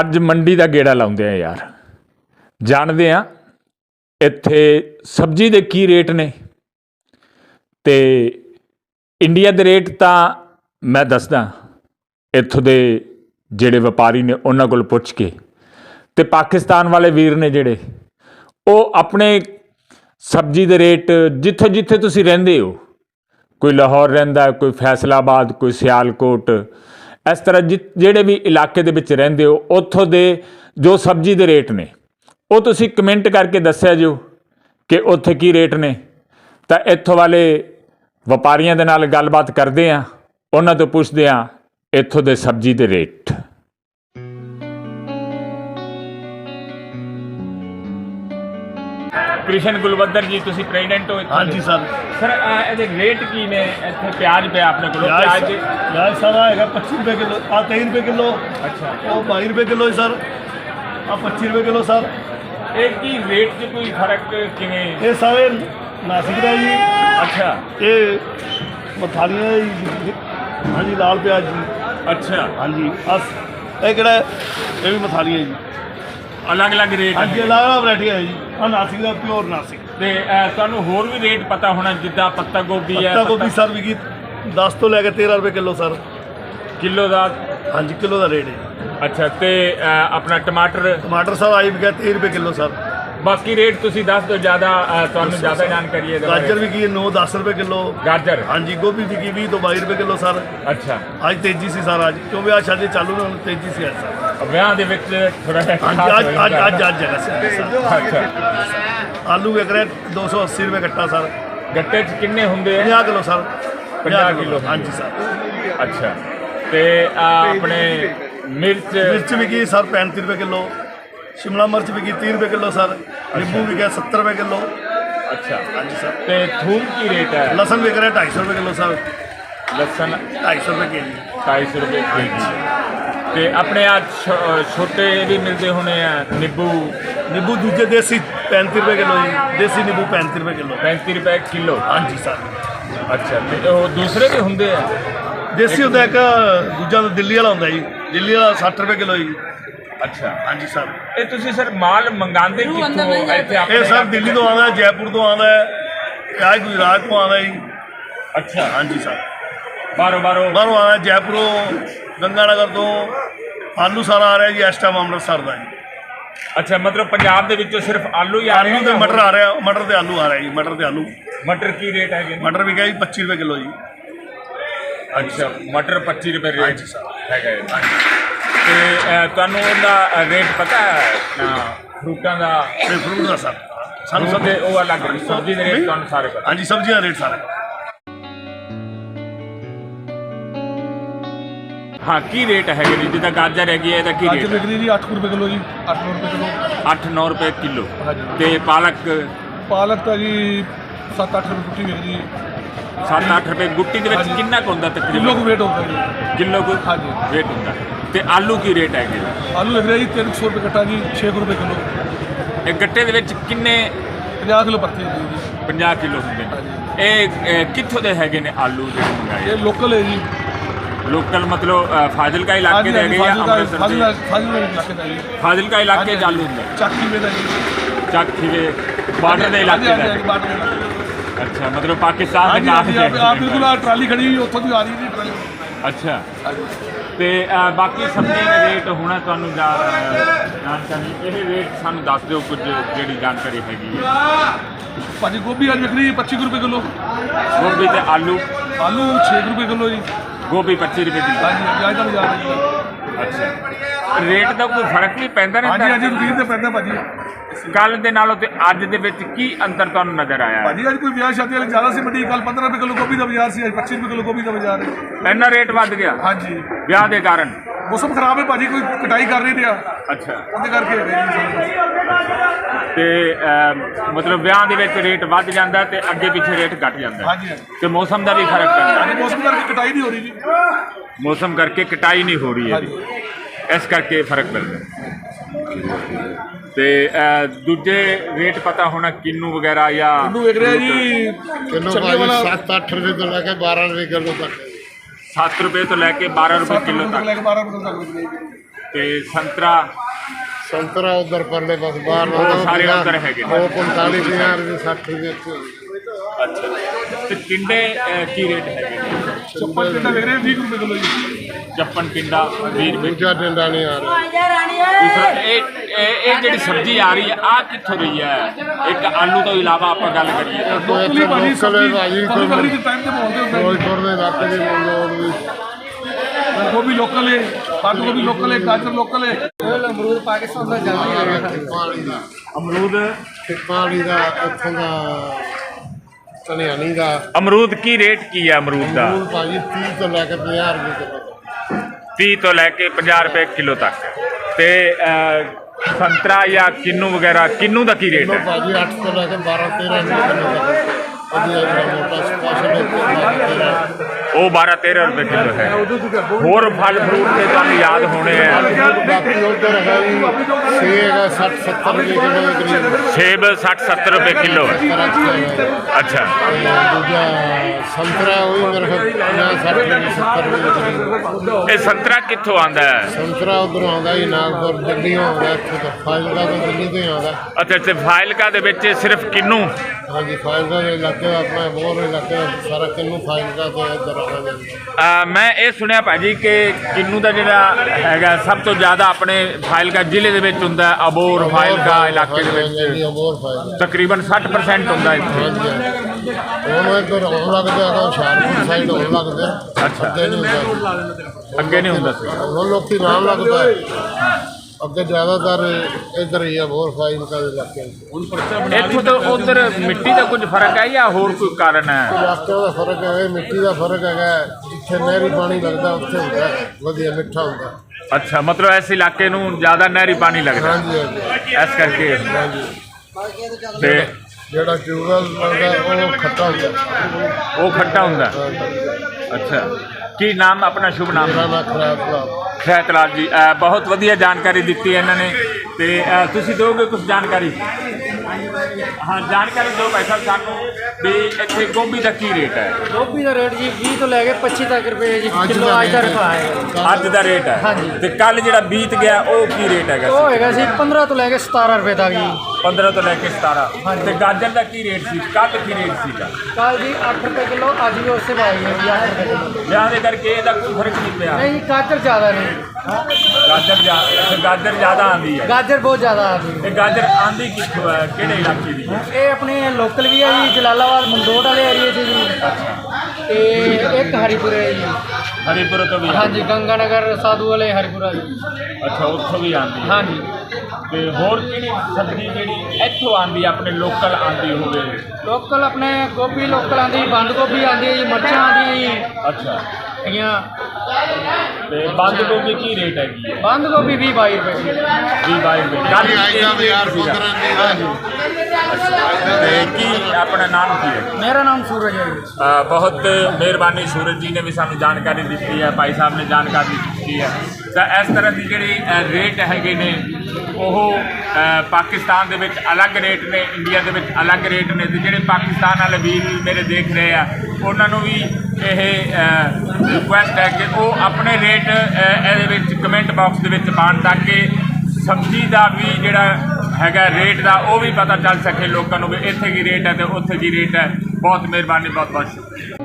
ਅੱਜ ਮੰਡੀ ਦਾ ਗੇੜਾ ਲਾਉਂਦੇ ਆ ਯਾਰ। ਜਾਣਦੇ ਆ, ਇੱਥੇ ਸਬਜ਼ੀ ਦੇ ਕੀ ਰੇਟ ਨੇ? ਤੇ ਇੰਡੀਆ ਦੇ ਰੇਟ ਤਾਂ ਮੈਂ ਦੱਸਦਾ, ਇੱਥੋਂ ਦੇ ਜਿਹੜੇ ਵਪਾਰੀ ਨੇ ਉਹਨਾਂ ਕੋਲ ਪੁੱਛ ਕੇ। ਤੇ ਪਾਕਿਸਤਾਨ ਵਾਲੇ ਵੀਰ ਨੇ ਜਿਹੜੇ, ਉਹ ਆਪਣੇ ਸਬਜ਼ੀ ਦੇ ਰੇਟ ਜਿੱਥੇ ਜਿੱਥੇ ਤੁਸੀਂ ਰਹਿੰਦੇ ਹੋ, ਕੋਈ ਲਾਹੌਰ ਰਹਿੰਦਾ, ਕੋਈ ਫੈਸਲਾਬਾਦ, ਕੋਈ ਸਿਆਲਕੋਟ ਇਸ ਤਰ੍ਹਾਂ ਜਿ- ਜਿਹੜੇ ਵੀ ਇਲਾਕੇ ਦੇ ਵਿੱਚ ਰਹਿੰਦੇ ਹੋ, ਉੱਥੋਂ ਦੇ ਜੋ ਸਬਜ਼ੀ ਦੇ ਰੇਟ ਨੇ, ਉਹ ਤੁਸੀਂ ਕਮੈਂਟ ਕਰਕੇ ਦੱਸਿਆ ਜਿਓ ਕਿ ਉੱਥੇ ਕੀ ਰੇਟ ਨੇ। ਤਾਂ ਇੱਥੋਂ ਵਾਲੇ ਵਪਾਰੀਆਂ ਦੇ ਨਾਲ ਗੱਲਬਾਤ ਕਰਦੇ ਆ ਉਹਨਾਂ ਤੋਂ ਪੁੱਛਦੇ ਆ ਇੱਥੋਂ ਦੇ ਸਬਜ਼ੀ ਦੇ ਰੇਟ। ਕ੍ਰਿਸ਼ਨ ਗੁਲਵੱਦਰ ਜੀ ਤੁਸੀਂ ਪ੍ਰੈਜ਼ੀਡੈਂਟ ਹੋ ਇੱਥੋਂ। ਹਾਂਜੀ ਸਰ। ਸਰ ਇਹਦੇ ਰੇਟ ਕੀ ਨੇ? ਇੱਥੇ ਪਿਆਜ਼ ਪਿਆ ਆਪਣੇ ਕੋਲ। ਪਿਆਜ਼ ਪਿਆਜ਼ ਸਾਰਾ ਹੈਗਾ 25 ਰੁਪਏ ਕਿਲੋ ਆ 23 ਰੁਪਏ ਕਿਲੋ। ਅੱਛਾ। ਉਹ 22 ਰੁਪਏ ਕਿਲੋ ਹੈ ਸਰ। ਆ 25 ਰੁਪਏ ਕਿਲੋ ਸਰ। ਇਹ ਕੀ ਰੇਟ 'ਚ ਕੋਈ ਫ਼ਰਕ ਕਿਵੇਂ? ਇਹ ਸਾਰੇ ਨਾਸਿਕ ਦਾ ਜੀ। ਅੱਛਾ। ਇਹ ਮਥਾਲੀਆਂ ਦਾ ਜੀ। ਹਾਂਜੀ ਲਾਲ ਪਿਆਜ਼ ਜੀ। ਅੱਛਾ। ਹਾਂਜੀ ਅਸ ਇਹ ਕਿਹੜਾ ਹੈ? ਇਹ ਵੀ ਮਥਾਲੀਆਂ ਜੀ। ਅਲੱਗ-ਅਲੱਗ ਰੇਟ ਹਾਂਜੀ ਅਲੱਗ ਅਲੱਗ ਵੈਰਾਈਟੀ ਹੈ ਜੀ। ਆ ਨਾਸਿਕ ਦਾ ਪਿਓਰ ਨਾਸਿਕ। ਤੇ ਅਹ, ਤੁਹਾਨੂੰ ਹੋਰ ਵੀ ਰੇਟ ਪਤਾ ਹੋਣਾ ਜਿੱਦਾਂ ਪੱਤਾ ਗੋਭੀ ਹੈ ਪੱਤਾ ਗੋਭੀ ਸਰ ਵਿਕੀ 10 ਤੋਂ ਲੈ ਕੇ 13 ਰੁਪਏ ਕਿਲੋ ਸਰ। ਕਿਲੋ ਦਾ? ਹਾਂਜੀ ਕਿਲੋ ਦਾ ਰੇਟ ਹੈ। ਅੱਛਾ ਤੇ ਅਹ, ਆਪਣਾ ਟਮਾਟਰ? ਟਮਾਟਰ ਸਰ ਆਈ ਵਿਕਿਆ 30 ਰੁਪਏ ਕਿਲੋ ਸਰ। ਬਾਕੀ ਰੇਟ ਤੁਸੀਂ ਦੱਸ ਦਿਓ ਜ਼ਿਆਦਾ ਤੁਹਾਨੂੰ ਜ਼ਿਆਦਾ ਜਾਣਕਾਰੀ ਹੈ ਇਹਦੇ ਬਾਰੇ। ਗਾਜਰ ਵਿਕੀ 9 10 ਰੁਪਏ ਕਿਲੋ। ਗਾਜਰ? ਹਾਂਜੀ ਗੋਭੀ ਵਿਕੀ 20 ਤੋਂ 22 ਰੁਪਏ ਕਿਲੋ ਸਰ। ਅੱਛਾ। ਅੱਜ ਤੇਜ਼ੀ ਸੀ ਸਰ ਅੱਜ। ਕਿਉਂ ਵਿਆਹ ਸ਼ਾਦੀ ਚਾਲੂ ਨੇ ਹੁਣ ਤੇਜ਼ੀ ਸੀ ਅੱਜ ਸਰ। ਵਿਆਹ ਦੇ ਵਿੱਚ ਥੋੜਾ ਜਿਹਾ ਹਾਂਜੀ ਖਾਸ ਅੱਜ ਅੱਜ ਸੀ ਸਰ ਆਲੂ ਵਿਕ ਰਹੇ 280 ਰੁਪਏ ਕੱਟਾ ਸਰ ਗੱਟੇ 'ਚ ਕਿੰਨੇ ਹੁੰਦੇ ਆ? 50 ਕਿਲੋ ਸਰ 50 ਕਿਲੋ। ਹਾਂਜੀ ਸਰ ਅੱਛਾ। ਤੇ ਆਪਣੇ ਮਿਰਚ ਮਿਰਚ ਵਿਕੀ ਸਰ 35 ਰੁਪਏ ਕਿਲੋ। ਸ਼ਿਮਲਾ ਮਿਰਚ ਵਿਕੀ 30 ਰੁਪਏ ਕਿਲੋ ਸਰ ਨਿੰਬੂ ਵਿਕਿਆ 70 ਰੁਪਏ ਕਿਲੋ। ਅੱਛਾ। ਹਾਂਜੀ ਸਰ ਤੇ ਥੂਮ ਕੀ ਰੇਟ ਹੈ? ਲਸਣ ਵਿਕ ਰਿਹਾ 250 ਰੁਪਏ ਕਿਲੋ ਸਰ ਲਸਣ 250 ਰੁਪਏ ਕੇਜੀ। 250 ਰੁਪਏ ਕੇਜੀ। ਤੇ ਆਪਣੇ ਆ ਛ- ਛੋਟੇ ਵੀ ਮਿਲਦੇ ਹੋਣੇ ਆ ਨਿੰਬੂ। ਨਿੰਬੂ ਦੂਜੇ ਦੇਸੀ 35 ਰੁਪਏ ਕਿਲੋ ਜੀ। ਦੇਸੀ ਨਿੰਬੂ 35 ਰੁਪਏ ਕਿਲੋ। 35 ਰੁਪਏ ਕਿਲੋ? ਹਾਂਜੀ ਸਰ। ਅੱਛਾ ਤੇ ਉਹ ਦੂਸਰੇ ਵੀ ਹੁੰਦੇ ਆ? ਦੇਸੀ ਹੁੰਦਾ ਇੱਕ ਦੂਜਾ ਤਾਂ ਦਿੱਲੀ ਵਾਲਾ ਹੁੰਦਾ ਜੀ। ਦਿੱਲੀ ਵਾਲਾ 60 ਰੁਪਏ ਕਿਲੋ ਜੀ। ਅੱਛਾ। ਹਾਂਜੀ ਸਰ। ਇਹ ਤੁਸੀਂ ਸਰ ਮਾਲ ਮੰਗਾਉਂਦੇ ਕਿੱਥੋਂ? ਇੱਥੇ ਆਪਣੇ ਇਹ ਸਰ ਦਿੱਲੀ ਤੋਂ ਆਉਂਦਾ ਹੈ, ਜੈਪੁਰ ਤੋਂ ਆਉਂਦਾ ਹੈ ਗੁਜਰਾਤ ਤੋਂ ਆਉਂਦਾ ਜੀ। ਅੱਛਾ। ਹਾਂਜੀ ਸਰ। ਬਾਰੋ ਬਾਰੋ ਬਾਹਰੋਂ ਆਉਂਦਾ ਜੈਪੁਰੋਂ ਗੰਗਾਨਗਰ ਤੋਂ ਆਲੂ ਸਾਰਾ ਆ ਰਿਹਾ ਜੀ ਇਸ ਟਾਈਮ ਅੰਮ੍ਰਿਤਸਰ ਦਾ ਜੀ। ਅੱਛਾ ਮਤਲਬ ਪੰਜਾਬ ਦੇ ਵਿੱਚੋਂ ਸਿਰਫ ਆਲੂ ਹੀ ਆ ਰਹੇ ਆਲੂ ਤੇ ਮਟਰ ਆ ਰਿਹਾ ਮਟਰ ਤੇ ਆਲੂ ਆ ਰਿਹਾ ਜੀ ਮਟਰ ਤੇ ਆਲੂ। ਮਟਰ ਕੀ ਰੇਟ ਹੈਗੇ ਨੇ? ਮਟਰ ਵਿਕਿਆ ਜੀ 25 ਰੁਪਏ ਕਿਲੋ ਜੀ। ਅੱਛਾ ਮਟਰ 25 ਰੁਪਏ ਰੇਟ ਹਾਂਜੀ ਸਰ। ਹੈਗਾ ਹੈ। ਤੇ ਅਹ, ਤੁਹਾਨੂੰ ਉਹਦਾ ਰੇਟ ਪਤਾ ਹੈ? ਅਹ, ਫਰੂਟਾਂ ਦਾ? ਤੇ ਫਰੂਟ ਦਾ ਸਰ। ਸਾਨੂੰ ਸਭ ਦੇ ਉਹ ਅਲੱਗ ਸਬਜ਼ੀ ਦੇ ਰੇਟ? ਤੁਹਾਨੂੰ ਸਾਰੇ ਪਤਾ। ਹਾਂਜੀ ਸਬਜ਼ੀਆਂ ਦਾ ਰੇਟ ਸਾਰੇ। ਹਾਂ ਕੀ ਰੇਟ ਹੈਗੇ ਨੇ? ਜਿੱਦਾਂ ਗਾਜਰ ਹੈਗੀ ਹੈ ਇਹਦਾ ਕੀ ਅੱਜ ਰੇਟ ਵਿਕਰੀ ਜੀ 8 ਰੁਪਏ ਕਿਲੋ ਜੀ 8 ਰੁਪਏ ਕਿਲੋ। 8-9 ਰੁਪਏ ਕਿਲੋ। ਹਾਂਜੀ। ਤੇ ਪਾਲਕ? ਪਾਲਕ ਤਾਂ ਜੀ 7-8 ਰੁਪਏ ਗੁੱਟੀ ਵਿਕਦੀ ਜੀ। 7-8 ਰੁਪਏ ਗੁੱਟੀ ਦੇ ਵਿੱਚ ਹਾਂਜੀ। ਕਿੰਨਾ ਕੁ ਹੁੰਦਾ ਕਿਲੋ ਤਕਰੀਬਨ ਕੁ ਵੇਟ ਹੁੰਦਾ ਜੀ। ਕਿਲੋ ਕੁ ਹਾਂਜੀ। ਰੇਟ ਹੁੰਦਾ। ਤੇ ਆਲੂ ਕੀ ਰੇਟ ਹੈਗੇ ਨੇ? ਆਲੂ ਵਿਕ ਰਿਹਾ ਜੀ 300 ਰੁਪਏ ਕੱਟਾ ਜੀ 6 ਰੁਪਏ ਕਿਲੋ। ਇਹ ਗੱਟੇ ਦੇ ਵਿੱਚ ਕਿੰਨੇ 50 ਕਿਲੋ ਪਰਚੀ ਹੁੰਦੀ ਜੀ। 50 ਕਿਲੋ ਹੁੰਦੇ ਨੇ? ਇਹ ਕਿੱਥੋਂ ਦੇ ਹੈਗੇ ਨੇ ਆਲੂ ਜਿਹੜੇ ਮੰਗਾਏ? ਇਹ ਲੋਕਲ ਹੈ ਜੀ। ਲੋਕਲ ਮਤਲਬ ਅਹ, ਫਾਜ਼ਿਲਕਾ ਇਲਾਕੇ ਹਾਂਜੀ ਦੇ ਹੈਗੇ ਜਾਂ ਅੰਮ੍ਰਿਤਸਰ ਦੇ। ਫਾਜ਼ਿਲਕਾ ਇਲਾਕੇ ਦਾ ਜੀ ਫਾਜ਼ਿਲਕਾ ਇਲਾਕੇ 'ਚ ਆਲੂ ਹੁੰਦਾ। ਚੱਕੀ ਵੇ ਦਾ ਜੀ। ਚੱਕ ਖੀਵੇ ਬਾਰਡਰ ਦੇ ਇਲਾਕੇ ਹਾਂਜੀ, ਦਾ। ਹਾਂਜੀ, ਬਾਰਡਰ ਦੇ ਇਲਾਕੇ। ਅੱਛਾ ਮਤਲਬ ਪਾਕਿਸਤਾਨ ਦੇ ਹਾਂਜੀ ਨਾਲ ਹਾਂਜੀ ਆਪ ਆਪ ਬਿਲਕੁਲ ਆ ਟਰਾਲੀ ਖੜੀ ਹੋਈ ਉੱਥੋਂ ਦੀ ਆ ਰਹੀ ਜੀ ਟਰਾਲੀ। ਅੱਛਾ। ਹਾਂਜੀ। ਤੇ ਅਹ, ਬਾਕੀ ਸਬਜ਼ੀਆਂ ਦੇ ਰੇਟ ਹੋਣਾ ਤੁਹਾਨੂੰ ਜਾ- ਅਹ, ਜਾਣਕਾਰੀ ਇਹ ਰੇਟ ਸਾਨੂੰ ਦੱਸ ਦਿਓ ਕੁਝ ਜਿਹੜੀ ਜਾਣਕਾਰੀ ਹੈਗੀ ਹੈ। ਭਾਜੀ ਗੋਭੀ ਅੱਜ ਵਿਕਰੀ 25 ਰੁਪਏ ਕਿਲੋ। ਗੋਭੀ ਤੇ ਆਲੂ। ਆਲੂ 6 ਰੁਪਏ ਕਿਲੋ ਜੀ। ਗੋਭੀ 25 ਰੁਪਏ ਕਿਲੋ। ਹਾਂਜੀ ਅੱਜ ਤਾਂ ਬਾਜ਼ਾਰ ਹੈ ਜੀ। ਅੱਛਾ। ਰੇਟ ਦਾ ਕੋਈ ਫ਼ਰਕ ਨਹੀਂ ਪੈਂਦਾ ਹਾਂਜੀ ਹਾਂਜੀ ਰਹਿੰਦਾ ਤੇ ਪੈਂਦਾ ਭਾਜੀ। ਕੱਲ ਦੇ ਨਾਲੋਂ ਤੇ ਅੱਜ ਦੇ ਵਿੱਚ ਕੀ ਅੰਤਰ ਤੁਹਾਨੂੰ ਨਜ਼ਰ ਆਇਆ? ਭਾਜੀ ਅੱਜ ਕੋਈ ਵਿਆਹ ਸ਼ਾਦੀ ਵਾਲੀ ਜ਼ਿਆਦਾ ਸੀ ਮੰਡੀ ਕੱਲ 15 ਰੁਪਏ ਕਿਲੋ ਗੋਭੀ ਦਾ ਬਾਜ਼ਾਰ ਸੀ ਅੱਜ 25 ਰੁਪਏ ਕਿਲੋ ਗੋਭੀ ਦਾ ਬਾਜ਼ਾਰ ਹੈ। ਇੰਨਾ ਰੇਟ ਵੱਧ ਗਿਆ? ਹਾਂਜੀ। ਵਿਆਹ ਦੇ ਕਾਰਨ? ਮੌਸਮ ਖਰਾਬ ਹੈ ਭਾਜੀ ਕੋਈ ਕਟਾਈ ਕਰ ਨਹੀਂ ਰਿਹਾ। ਅੱਛਾ। ਉਹਦੇ ਕਰਕੇ ਹੋ ਰਿਹਾ ਜੀ। ਤੇ ਮਤਲਬ ਵਿਆਹ ਦੇ ਵਿੱਚ ਰੇਟ ਵੱਧ ਜਾਂਦਾ ਤੇ ਅੱਗੇ ਪਿੱਛੇ ਰੇਟ ਘਟ ਜਾਂਦਾ। ਹਾਂਜੀ ਹਾਂਜੀ। ਤੇ ਮੌਸਮ ਦਾ ਵੀ ਫ਼ਰਕ ਪੈਂਦਾ। ਹਾਂਜੀ ਮੌਸਮ ਕਰਕੇ ਕਟਾਈ ਨਹੀਂ ਹੋ ਰਹੀ ਜੀ। ਮੌਸਮ ਕਰਕੇ ਕਟਾਈ ਨਹੀਂ ਹੋ ਰਹੀ ਹੈ ਇਸ ਕਰਕੇ ਫ਼ਰਕ ਪੈਂਦਾ। ਤੇ ਅਹ, ਦੂਜੇ ਰੇਟ ਪਤਾ ਹੋਣਾ ਕਿੰਨੂ ਵਗੈਰਾ ਜਾਂ ਉਹਨੂੰ ਵੇਖ ਰਿਹਾ ਜੀ। ਚੱਲੇ ਭਾਜੀ ਵਾਲਾ 7-8 ਰੁਪਏ ਤੋਂ ਲੈ ਕੇ 12 ਰੁਪਏ ਕਿਲੋ ਤੱਕ। 7 ਰੁਪਏ ਤੋਂ ਲੈ ਕੇ 12 ਰੁਪਏ 7 ਕਿਲੋ ਤੱਕ। ਲੈ ਕੇ 12 ਰੁਪਏ ਤੱਕ ਵਿਕਦੀ ਹੈ। ਜੀ ਤੇ ਸੰਤਰਾ। ਸੰਤਰਾ ਉਧਰ ਪਰਲੇ ਬਸ ਬਾਹਰ ਉਹ ਸਾਰੇ ਉੱਧਰ ਹੈਗੇ। ਨੇ। ਉਹ 45 50 ਦੇ 60 ਵਿੱਚ ਅੱਛਾ। ਤੇ ਟਿੰਡੇ ਅਹ, ਕੀ ਰੇਟ ਹੈਗੇ? ਨੇ ਚੱਪਲ ਕਿੰਨਾ ਵੇਚ ਰਹੇ 20 ਰੁਪਏ ਕਿਲੋ ਜੀ। ਚੱਪਨ ਟਿੰਡਾ 20 ਰੁਪਏ। ਦੂਜਾ ਡੰਡਾ ਨਹੀਂ ਆ ਰਿਹਾ ਦੂਸਰਾ ਇਹ ਇਹ ਇਹ ਜਿਹੜੀ ਸਬਜ਼ੀ ਆ ਰਹੀ ਹੈ ਆ ਕਿੱਥੋਂ ਰਹੀ ਹੈ? ਇੱਕ ਆਲੂ ਤੋਂ ਇਲਾਵਾ ਆਪਾਂ ਗੱਲ ਕਰੀਏ। ਤਾਂ ਕੋਈ ਲੋਕਲੀ ਭਾਜੀ ਲੋਕਲ ਹੈ ਭਾਜੀ ਕਦੀ ਕਦੀ ਕੋਈ ਦੇ ਟਾਈਮ ਤੇ ਬੋਲਦੇ ਹੁੰਦੇ ਫਿਰੋਜ਼ਪੁਰ ਦੇ ਇਲਾਕੇ ਦੀ ਲੋੜ ਵੀ। ਗੋਭੀ ਲੋਕਲ ਹੈ। ਬੰਦ ਗੋਭੀ ਲੋਕਲ ਹੈ ਗਾਜਰ ਲੋਕਲ ਹੈ। ਪਾਣੀ ਦਾ ਅਮਰੂਦ ਪਾਣੀ ਦਾ ਇੱਥੋਂ ਦਾ। ਧਨਿਆਣੀ ਦਾ ਅਮਰੂਦ ਕੀ ਰੇਟ ਕੀ ਹੈ ਅਮਰੂਦ ਦਾ? ਫੂਲ ਭਾਜੀ 30 ਤੋਂ ਲੈ ਕੇ 50 ਰੁਪਏ ਕਿਲੋ 30 ਤੋਂ ਲੈ ਕੇ 50 ਰੁਪਏ ਕਿਲੋ ਤੱਕ। ਤੇ ਅਹ, ਸੰਤਰਾ ਜਾਂ ਕਿੰਨੂ ਵਗੈਰਾ ਕਿੰਨੂ ਦਾ ਕੀ ਰੇਟ ਹੈ? ਭਾਜੀ 8 ਤੋਂ ਲੈ ਕੇ 12 13 ਰੁਪਏ ਤੱਕ। ਜਿਹੜਾ ਮੋਟਾ ਸਪੈਸ਼ਲ ਉਹ 12 13 ਰੁਪਏ ਕਿਲੋ ਹੈ। ਹੋਰ ਫਲ ਫਰੂਟ ਤੇ ਤੁਹਾਨੂੰ ਯਾਦ ਹੋਣੇ ਆ। ਬਾਕੀ ਉਧਰ ਹੈ ਜੀ ਸੇਬ 60 70 ਰੁਪਏ ਕਿਲੋ ਦੇ ਕਰੀਬ ਸੇਬ 60 70 ਰੁਪਏ ਕਿਲੋ ਅੱਛਾ। ਦੂਜਾ ਸੰਤਰਾ ਉਹ ਮੇਰੇ ਕੋਲ 50 60 70 ਰੁਪਏ ਇਹ ਸੰਤਰਾ ਕਿੱਥੋਂ ਆਂਦਾ ਹੈ? ਸੰਤਰਾ ਉਧਰੋਂ ਆਉਂਦਾ ਜੀ ਨਾਗਪੁਰ ਦਿੱਲੀੋਂ ਆਉਂਦਾ ਇੱਥੋਂ ਫਾਜ਼ਿਲਕਾ ਤੋਂ ਦਿੱਲੀ ਤੋਂ ਆਉਂਦਾ ਅੱਛਾ, ਤੇ ਫਾਇਲਕਾ ਦੇ ਵਿੱਚ ਸਿਰਫ ਕਿੰਨੂ? ਹਾਂਜੀ ਫਾਜ਼ਿਲਕਾ ਦੇ ਇਲਾਕੇ ਆਪਣਾ, ਬਹੁਤ ਇਲਾਕੇ ਸਾਰਾ ਕਿੰਨੂ ਫਾਜ਼ਿਲਕਾ ਤੋਂ ਇੱਧਰ ਮੈਂ ਇਹ ਸੁਣਿਆ ਭਾਜੀ ਕਿ ਕਿੰਨੂ ਦਾ ਜਿਹੜਾ ਹੈਗਾ ਸਭ ਤੋਂ ਜ਼ਿਆਦਾ ਆਪਣੇ ਫਾਇਲਕਾ ਜ਼ਿਲ੍ਹੇ ਦੇ ਵਿੱਚ ਹੁੰਦਾ ਹੈ ਅਬੋਰ ਫਾਇਲਕਾ ਇਲਾਕੇ ਦੇ ਵਿੱਚ। ਤਕਰੀਬਨ 60% ਹੁੰਦਾ ਇੱਥੇ। ਹੁਣ ਇੱਧਰ ਆਉਣ ਲੱਗਦਾ ਹੈਗਾ ਹੁਸ਼ਿਆਰਪੁਰ ਸਾਈਡ ਹੋਣ ਲੱਗਦਾ। ਅੱਗੇ ਨਹੀਂ ਹੁੰਦਾ। ਅੱਗੇ ਨਹੀਂ ਹੁੰਦਾ ਲੋਕੀ ਨਾਮ ਲੱਗਦਾ। ਅੱਗੇ ਜ਼ਿਆਦਾਤਰ ਇੱਧਰ ਹੀ ਆ ਬਹੁਤ ਫਾਜ਼ਿਲਕਾ ਦੇ ਇਲਾਕੇ ਵਿੱਚ। ਇੱਥੋਂ ਤੋਂ ਉਧਰ ਮਿੱਟੀ ਦਾ ਕੁਝ ਫ਼ਰਕ ਹੈ ਜਾਂ ਹੋਰ ਕੋਈ ਕਾਰਨ ਹੈ? ਇਲਾਕਿਆਂ ਦਾ ਫ਼ਰਕ ਹੈ ਮਿੱਟੀ ਦਾ ਫ਼ਰਕ ਹੈਗਾ। ਜਿੱਥੇ ਨਹਿਰੀ ਪਾਣੀ ਲੱਗਦਾ ਉੱਥੇ ਹੁੰਦਾ। ਹੈ, ਵਧੀਆ ਮਿੱਠਾ ਹੁੰਦਾ। ਹੈ। ਅੱਛਾ ਮਤਲਬ ਇਸ ਇਲਾਕੇ ਨੂੰ ਜ਼ਿਆਦਾ ਨਹਿਰੀ ਪਾਣੀ ਲੱਗਦਾ। ਹਾਂਜੀ ਹਾਂਜੀ। ਇਸ ਕਰਕੇ। ਤੇ ਜਿਹੜਾ ਟਿਊਬਵੈਲ ਬਣਦਾ ਉਹ ਖੱਟਾ ਹੁੰਦਾ। ਹੈ। ਉਹ ਖੱਟਾ ਹੁੰਦਾ। ਅੱਛਾ। ਕੀ ਨਾਮ ਆਪਣਾ ਸ਼ੁਭ ਨਾਮ? ਮੇਰਾ ਨਾਂ ਖਰਾਬ ਖਰਾਬ ਖੈਤ ਲਾਲ ਜੀ ਬਹੁਤ ਵਧੀਆ ਜਾਣਕਾਰੀ ਦਿੱਤੀ ਹੈ ਇਹਨਾਂ ਨੇ ਤੇ ਤੁਸੀਂ ਦਿਓਗੇ ਕੁਝ ਜਾਣਕਾਰੀ? ਹਾਂ ਜਾਣਕਾਰੀ ਦਿਓ ਭਾਈ ਸਾਹਿਬ ਸਾਨੂੰ ਵੀ ਇੱਥੇ ਗੋਭੀ ਦਾ ਕੀ ਰੇਟ ਹੈ? ਗੋਭੀ ਦਾ ਰੇਟ ਜੀ 20 ਤੋਂ ਲੈ ਕੇ 25 ਤੱਕ ਰੁਪਏ ਜੀ ਕਿਲੋ ਅੱਜ ਦਾ ਰੇਟ ਹੈ। ਅੱਜ ਦਾ ਰੇਟ ਹੈ। ਹਾਂਜੀ। ਤੇ ਕੱਲ ਜਿਹੜਾ ਬੀਤ ਗਿਆ ਉਹ ਕੀ ਰੇਟ ਹੈਗਾ ਉਹ ਹੈਗਾ ਸੀ 15 ਤੋਂ ਲੈ ਕੇ 17 ਰੁਪਏ ਤੱਕ ਜੀ। 15 ਤੋਂ ਲੈ ਕੇ 17 ਤੇ ਗਾਜਰ ਦਾ ਕੀ ਰੇਟ ਸੀ? ਕੱਲ ਕੀ ਰੇਟ ਸੀਗਾ? ਕੱਲ ਜੀ 8 ਰੁਪਏ ਕਿਲੋ ਅੱਜ ਵੀ ਉਸੇ ਭਾਈ ਹੈ ਜੀ 8 ਰੁਪਏ ਕਿਲੋ। ਵਿਆਹ ਦੇ ਕਰਕੇ ਇਹਦਾ ਕੋਈ ਫ਼ਰਕ ਨਹੀਂ ਪਿਆ। ਨਹੀਂ ਗਾਜਰ ਜ਼ਿਆਦਾ ਨਹੀਂ ਗਾਜਰ ਜ਼ਿਆ- ਤੇ ਗਾਜਰ ਜ਼ਿਆਦਾ ਆਂਦੀ ਹੈ। ਗਾਜਰ ਬਹੁਤ ਜ਼ਿਆਦਾ ਆ ਜੀ ਇਹ ਗਾਜਰ ਆਂਦੀ ਕਿੱਥੋਂ ਹੈ? ਕਿਹੜੇ ਇਲਾਕੇ ਦੀ ਹੈ? ਇਹ ਆਪਣੇ ਲੋਕਲ ਵੀ ਹੈ ਜੀ ਜਲਾਲਾਬਾਦ ਮੰਦੋੜ ਵਾਲੇ ਏਰੀਏ 'ਚ ਜੀ। ਤੇ ਇੱਕ ਹਰੀਪੁਰੇ ਹੈ ਜੀ। ਹਰੀਪੁਰ ਤੋਂ ਵੀ ਆਉਂਦੀ ਹਾਂਜੀ ਗੰਗਾਨਗਰ ਸਾਧੂ ਵਾਲੇ ਹਰੀਪੁਰਾ ਜੀ। ਅੱਛਾ ਉੱਥੋਂ ਵੀ ਆਂਦੀ ਹੈ। ਹਾਂਜੀ। ਤੇ ਹੋਰ ਕਿਹੜੀ ਸਬਜ਼ੀ ਜਿਹੜੀ ਇੱਥੋਂ ਆਂਦੀ ਆਪਣੇ ਲੋਕਲ ਆਂਦੀ ਹੋਵੇ? ਲੋਕਲ ਆਪਣੇ ਗੋਭੀ ਲੋਕਲ ਆਂਦੀ ਬੰਦ ਗੋਭੀ ਆਂਦੀ ਹੈ ਜੀ ਮਰਚਾਂ ਆਂਦੀ ਹੈ ਜੀ। ਅੱਛਾ। ਹੈਗੀਆਂ ਤੇ ਬੰਦ ਗੋਭੀ ਕੀ ਰੇਟ ਹੈਗੀ ਹੈ? ਬੰਦ ਗੋਭੀ 20 22 ਰੁਪਏ। ਜੀ 20 22 ਰੁਪਏ। ਕੱਲ ਆਈ ਦਾ ਬਾਜ਼ਾਰ 15 ਦੀ ਤੇ ਕੀ ਆਪਣਾ ਨਾਮ ਕੀ ਹੈ? ਮੇਰਾ ਨਾਮ ਸੂਰਜ ਹੈ ਜੀ। ਅ, ਬਹੁਤ ਮਿਹਰਬਾਨੀ ਸੂਰਜ ਜੀ ਨੇ ਵੀ ਸਾਨੂੰ ਜਾਣਕਾਰੀ ਦਿੱਤੀ ਹੈ ਭਾਈ ਸਾਹਿਬ ਨੇ ਜਾਣਕਾਰੀ ਦਿੱਤੀ ਹੈ। ਤਾਂ ਇਸ ਤਰ੍ਹਾਂ ਦੀ ਜਿਹੜੀ ਅ, ਰੇਟ ਹੈਗੇ ਨੇ ਉਹ ਅ, ਪਾਕਿਸਤਾਨ ਦੇ ਵਿੱਚ ਅਲੱਗ ਰੇਟ ਨੇ ਇੰਡੀਆ ਦੇ ਵਿੱਚ ਅਲੱਗ ਰੇਟ ਨੇ। ਤੇ ਜਿਹੜੇ ਪਾਕਿਸਤਾਨ ਵਾਲੇ ਵੀਰ ਵੀ ਮੇਰੇ ਦੇਖ ਰਹੇ ਆ ਉਹਨਾਂ ਨੂੰ ਵੀ ਇਹ ਰਿਕੁਐਸਟ ਹੈ ਕਿ ਉਹ ਆਪਣੇ ਰੇਟ ਅ, ਇਹਦੇ ਵਿੱਚ ਕਮੈਂਟ ਬਾਕਸ ਦੇ ਵਿੱਚ ਪਾਉਣ ਤਾਂ ਕਿ ਸਬਜ਼ੀ ਦਾ ਵੀ ਜਿਹੜਾ ਹੈਗਾ ਰੇਟ ਦਾ ਉਹ ਵੀ ਪਤਾ ਚੱਲ ਸਕੇ ਲੋਕਾਂ ਨੂੰ ਵੀ ਇੱਥੇ ਕੀ ਰੇਟ ਹੈ ਤੇ ਉੱਥੇ ਕੀ ਰੇਟ ਹੈ। ਬਹੁਤ ਮਿਹਰਬਾਨੀ ਬਹੁਤ ਬਹੁਤ ਸ਼ੁਕਰੀਆ।